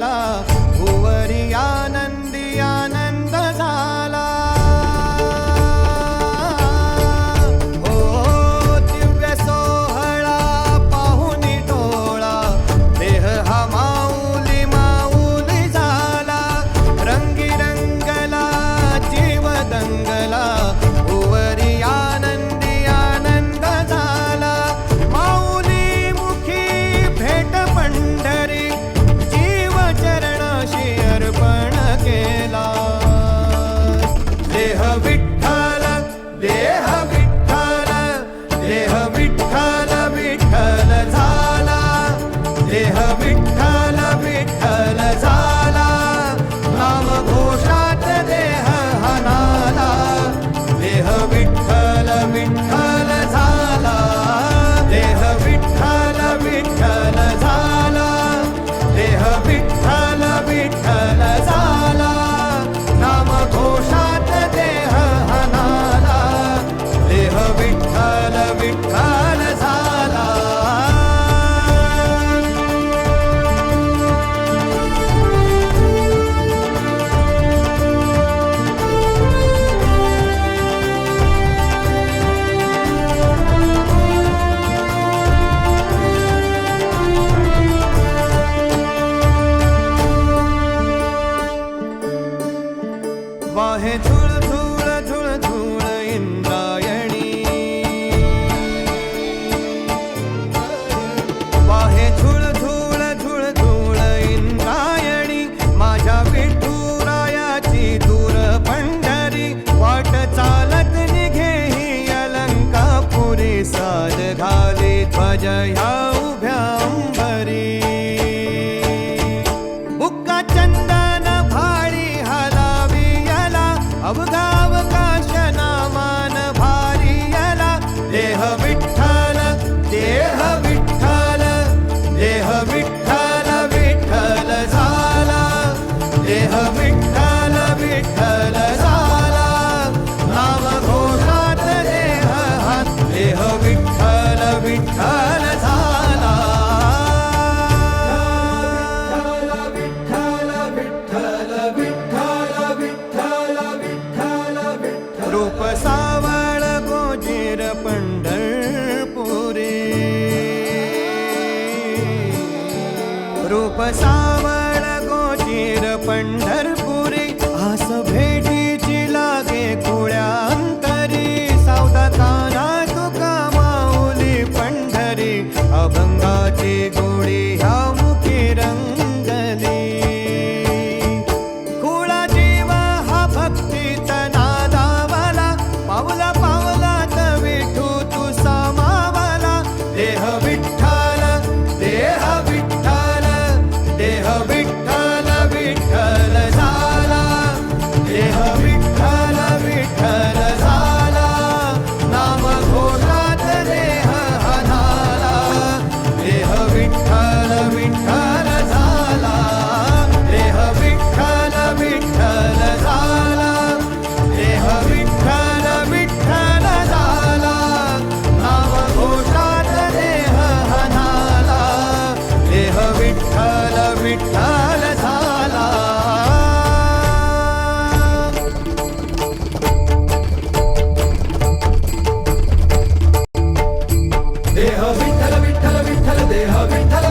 भुवरिया माझ्या उभ्या अंबरी. बुक्का चंदन भाळी हलावी याला अवघा सावळ गोचीर पंढरपुरी आस भेटीची लागे कुळ्यांतरी सावधाताना तुका माऊली पंढरी अभंगाची गो వింఠల